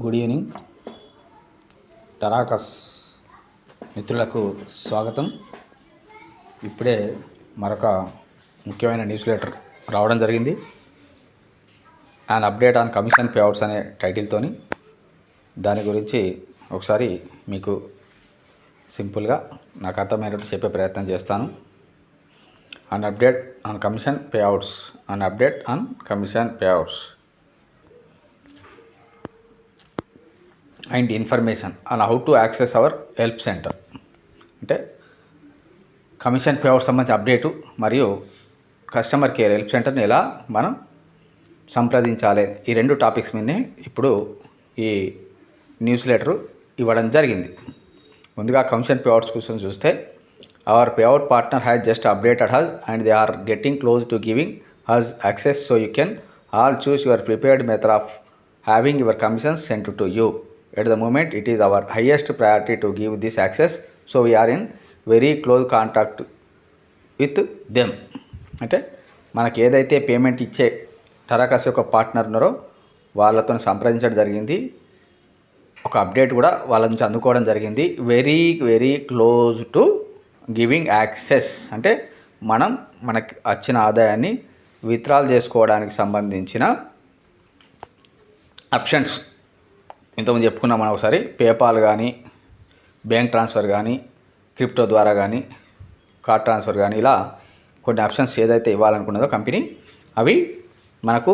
Good evening. టరాకస్ మిత్రులకు స్వాగతం. ఇప్పుడే మరొక ముఖ్యమైన న్యూస్ లెటర్ రావడం జరిగింది. And update on commission payouts అనే టైటిల్తోని దాని గురించి ఒకసారి మీకు సింపుల్గా నాకు అర్థమైనట్టు చెప్పే ప్రయత్నం చేస్తాను. An update on commission payouts. An update on commission payouts. And information on how to access our help centre. అంటే కమిషన్ పేఅవుట్ సంబంధించిన అప్డేటు మరియు కస్టమర్ కేర్ హెల్ప్ సెంటర్ని ఎలా మనం సంప్రదించాలి. ఈ రెండు టాపిక్స్ మీదనే ఇప్పుడు ఈ న్యూస్ లెటర్ ఇవ్వడం జరిగింది. ముందుగా కమిషన్ పేఅవుట్స్ కోసం చూస్తే our payout partner has just updated us and they are getting close to giving us access so you can all choose your preferred method of having your commissions sent to you. At the moment it is our highest priority to give this access so we're in very close contact with them అంటే మనకి ఏదైతే payment ఇచ్చే తరకస్ యొక్క partner ఉన్నారో వాళ్ళతో సంప్రదించడం జరిగింది. ఒక అప్డేట్ కూడా వాళ్ళ నుంచి అందుకోవడం జరిగింది. Very very close to giving access అంటే మనం మనకి వచ్చిన ఆదాయాన్ని విత్డ్రాల్ చేసుకోవడానికి సంబంధించిన ఆప్షన్స్ ఇంతకుముందు చెప్పుకున్నాం మనం ఒకసారి. పేపాల్ కానీ బ్యాంక్ ట్రాన్స్ఫర్ కానీ క్రిప్టో ద్వారా కానీ కార్డ్ ట్రాన్స్ఫర్ కానీ ఇలా కొన్ని ఆప్షన్స్ ఏదైతే ఇవ్వాలనుకున్నదో కంపెనీ అవి మనకు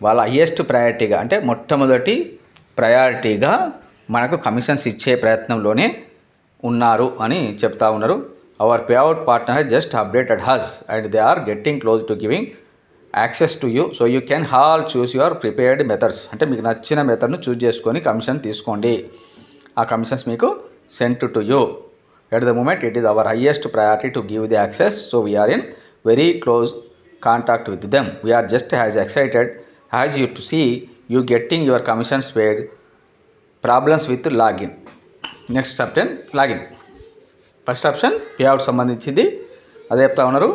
వాళ్ళ హయ్యెస్ట్ ప్రయారిటీగా అంటే మొట్టమొదటి ప్రయారిటీగా మనకు కమిషన్స్ ఇచ్చే ప్రయత్నంలోనే ఉన్నారు అని చెప్తా ఉన్నారు. Our pay out partner just updated us and they are getting close to giving access to you so you can all choose your preferred methods అంటే మీకు నచ్చిన మెథడ్ను చూస్ చేసుకొని కమిషన్ తీసుకోండి. ఆ కమిషన్స్ మీకు sent to you at the moment it is our highest priority to give the access so we're in very close contact with them we're just as excited as you to see you getting your commissions paid problems with login next option login first option pay out సంబంధించింది. అదే చెప్తా ఉన్నారు.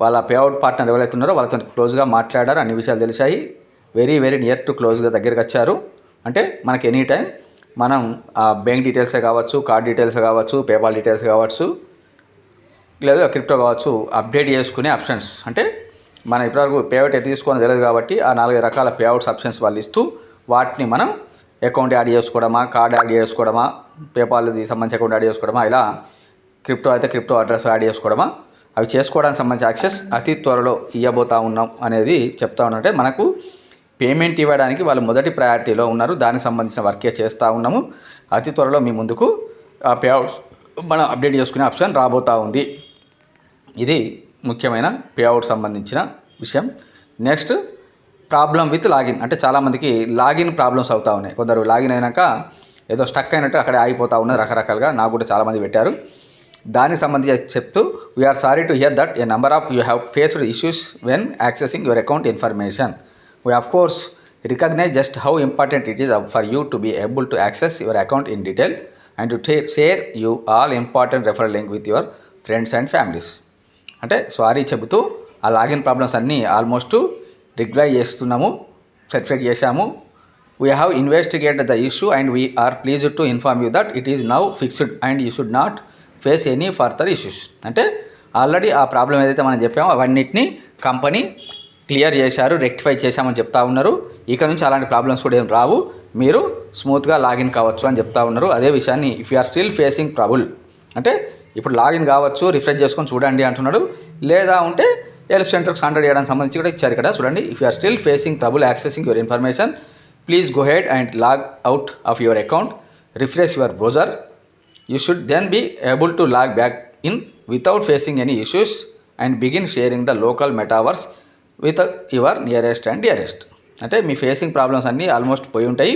వాళ్ళ payout partner ఎవరైతే ఉన్నారో వాళ్ళతో క్లోజ్గా మాట్లాడారు అన్ని విషయాలు తెలిసాయి. వెరీ వెరీ నియర్ టు క్లోజ్గా దగ్గరికి వచ్చారు. అంటే మనకి ఎనీ టైం మనం ఆ బ్యాంక్ డీటెయిల్సే కావచ్చు కార్డ్ డీటెయిల్స్ కావచ్చు పేపాల్ డీటెయిల్స్ కావచ్చు లేదా క్రిప్టో కావచ్చు అప్డేట్ చేసుకునే ఆప్షన్స్ అంటే మనం ఇప్పటివరకు పేఅవుట్ తీసుకోని తెలియదు కాబట్టి ఆ నాలుగైదు రకాల పేఅవుట్స్ ఆప్షన్స్ వాళ్ళు ఇస్తూ వాటిని మనం అకౌంట్ యాడ్ చేసుకోవడమా కార్డ్ యాడ్ చేసుకోవడమా పేపాల్ది సంబంధించి అకౌంట్ యాడ్ చేసుకోవడమా ఇలా క్రిప్టో అయితే క్రిప్టో అడ్రస్ యాడ్ చేసుకోవడమా అవి చేసుకోవడానికి సంబంధించి యాక్సెస్ అతి త్వరలో ఇవ్వబోతా ఉన్నాం అనేది చెప్తా ఉన్నట్టే మనకు పేమెంట్ ఇవ్వడానికి వాళ్ళు మొదటి ప్రయారిటీలో ఉన్నారు. దానికి సంబంధించిన వర్కే చేస్తూ ఉన్నాము. అతి త్వరలో మీ ముందుకు ఆ పేఅవుట్స్ మనం అప్డేట్ చేసుకునే ఆప్షన్ రాబోతూ ఉంది. ఇది ముఖ్యమైన పేఅవుట్ సంబంధించిన విషయం. నెక్స్ట్ ప్రాబ్లం విత్ లాగిన్ అంటే చాలామందికి లాగిన్ ప్రాబ్లమ్స్ అవుతూ ఉన్నాయి. కొందరు లాగిన్ అయినాక ఏదో స్టక్ అయినట్టు అక్కడే ఆగిపోతూ ఉన్నాయి రకరకాలుగా. నాకు కూడా చాలామంది పెట్టారు. దానికి సంబంధించి చెప్తూ we're sorry to hear that a number of you have faced issues when accessing your account information we of course recognise just how important it is for you to be able to access your account in detail and to share you all important refer link with your friends and families అంటే sorry చెబుతూ ఆ login problems అన్నీ almost రిగ్లై చేస్తున్నాము certificate చేశాము. We have investigate the issue and we are please to inform you that it is now fixed and you should not face any further issues. అంటే already ఆ problem ఏదైతే మనం చెప్పామో అవన్నిటిని కంపెనీ క్లియర్ చేశారు రెక్టిఫై చేశామని చెప్తా ఉన్నారు. ఇక నుంచి అలాంటి ప్రాబ్లమ్స్ కూడా ఏం రావు. మీరు స్మూత్గా లాగిన్ కావచ్చు అని చెప్తా ఉన్నారు. అదే విషయాన్ని if you are still facing trouble అంటే ఇప్పుడు లాగిన్ కావచ్చు రిఫ్రెష్ చేసుకొని చూడండి అంటున్నాడు. లేదా ఉంటే హెల్ప్ సెంటర్ కాంటాక్ట్ చేయడానికి సంబంధించి కూడా ఇచ్చారు ఇక్కడ. చూడండి if you are still facing trouble accessing your information please go head and log out of your account refresh your browser. You should then be able to log back in without facing any issues and begin sharing the local metaverse with your nearest and dearest అంటే మీ facing problems అన్నీ almost పోయి ఉంటాయి.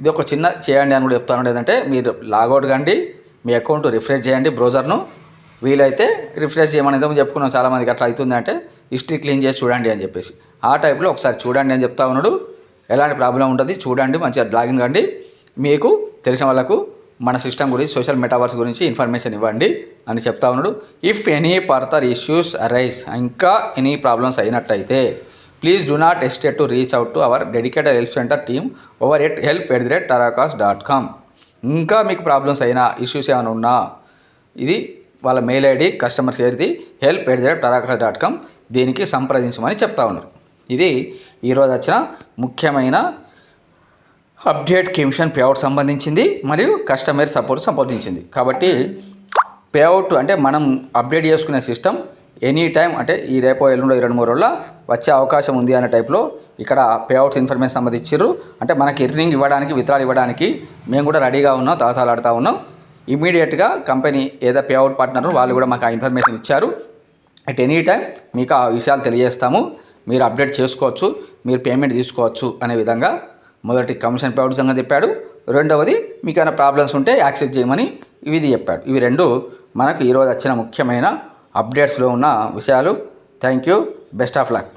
ఇది ఒక చిన్న చేయండి అని కూడా చెప్తాను ఏంటంటే మీరు లాగౌట్ కండి మీ అకౌంట్ రిఫ్రెష్ చేయండి బ్రౌజర్ను వీలైతే రిఫ్రెష్ చేయమని ఏదో చెప్పుకున్నాం చాలామందికి అట్లా అవుతుంది అంటే హిస్టరీ క్లీన్ చేసి చూడండి అని చెప్పేసి. ఆ టైప్లో ఒకసారి చూడండి అని చెప్తా ఉన్నాడు. ఎలాంటి ప్రాబ్లం ఉంటుంది? చూడండి మంచిగా లాగిన్ కండి. మీకు తెలిసిన వాళ్ళకు మన సిస్టమ్ గురించి సోషల్ మెటావర్స్ గురించి ఇన్ఫర్మేషన్ ఇవ్వండి అని చెప్తా ఉన్నాడు. If any further issues arise ఇంకా ఎనీ ప్రాబ్లమ్స్ అయినట్టయితే please do not hesitate to reach out to our dedicated help centre team over at help at the rate Tarakas dot com ఇంకా మీకు problems అయినా issues ఏమైనా ఉన్నా ఇది వాళ్ళ mail ID customer కేర్ది help at the rate Tarakas dot com దీనికి సంప్రదించమని చెప్తా ఉన్నారు. ఇది ఈరోజు వచ్చిన ముఖ్యమైన అప్డేట్ కమిషన్ పేఅవుట్ సంబంధించింది మరియు కస్టమర్ సపోర్ట్ సంబంధించింది. కాబట్టి పేఅవుట్ అంటే మనం అప్డేట్ చేసుకునే సిస్టమ్ ఎనీ టైం అంటే ఈ రేపో ఎల్లుండో ఈ రెండు మూడు రోజుల వచ్చే అవకాశం ఉంది అనే టైప్లో ఇక్కడ పేఅవుట్స్ ఇన్ఫర్మేషన్ సంబంధించారు అంటే మనకి ఎర్నింగ్ ఇవ్వడానికి విత్రాలు ఇవ్వడానికి మేము కూడా రెడీగా ఉన్నాం తాతాలాడుతూ ఉన్నాం. ఇమీడియట్గా కంపెనీ ఏదో పేఅవుట్ పార్ట్నర్ వాళ్ళు కూడా మాకు ఆ ఇన్ఫర్మేషన్ ఇచ్చారు. అట్ ఎనీ టైం మీకు ఆ విషయాలు తెలియజేస్తాము. మీరు అప్డేట్ చేసుకోవచ్చు మీరు పేమెంట్ తీసుకోవచ్చు అనే విధంగా మొదటి కమిషన్ పేమెంట్ సంగతి చెప్పాడు. రెండవది మీకు ఏమైనా ప్రాబ్లమ్స్ ఉంటే యాక్సెస్ చేయమని ఇది చెప్పాడు. ఇవి రెండు మనకు ఈరోజు వచ్చిన ముఖ్యమైన అప్డేట్స్లో ఉన్న విషయాలు. Thank you best of luck